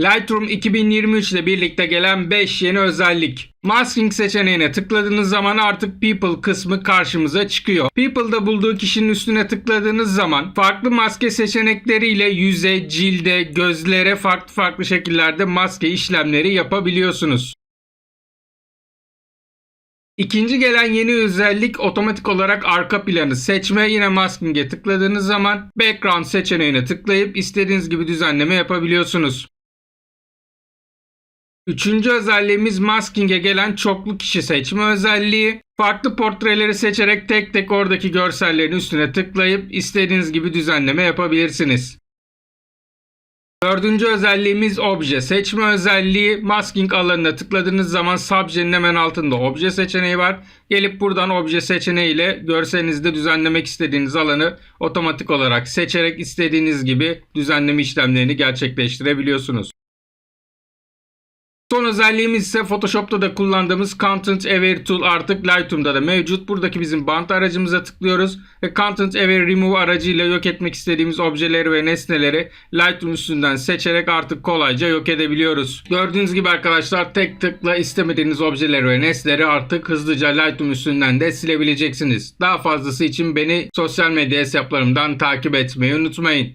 Lightroom 2023 ile birlikte gelen 5 yeni özellik. Masking seçeneğine tıkladığınız zaman artık People kısmı karşımıza çıkıyor. People'da bulduğu kişinin üstüne tıkladığınız zaman farklı maske seçenekleriyle yüze, cilde, gözlere farklı farklı şekillerde maske işlemleri yapabiliyorsunuz. İkinci gelen yeni özellik otomatik olarak arka planı seçme. Yine masking'e tıkladığınız zaman background seçeneğine tıklayıp istediğiniz gibi düzenleme yapabiliyorsunuz. Üçüncü özelliğimiz masking'e gelen çoklu kişi seçme özelliği. Farklı portreleri seçerek tek tek oradaki görsellerin üstüne tıklayıp istediğiniz gibi düzenleme yapabilirsiniz. Dördüncü özelliğimiz obje seçme özelliği. Masking alanına tıkladığınız zaman subjenin hemen altında obje seçeneği var. Gelip buradan obje seçeneğiyle görselinizde düzenlemek istediğiniz alanı otomatik olarak seçerek istediğiniz gibi düzenleme işlemlerini gerçekleştirebiliyorsunuz. Son özelliğimiz ise Photoshop'ta da kullandığımız Content Aware Tool artık Lightroom'da da mevcut. Buradaki bizim bant aracımıza tıklıyoruz ve Content Aware Remove aracıyla yok etmek istediğimiz objeleri ve nesneleri Lightroom üstünden seçerek artık kolayca yok edebiliyoruz. Gördüğünüz gibi arkadaşlar tek tıkla istemediğiniz objeleri ve nesneleri artık hızlıca Lightroom üstünden de silebileceksiniz. Daha fazlası için beni sosyal medya hesaplarımdan takip etmeyi unutmayın.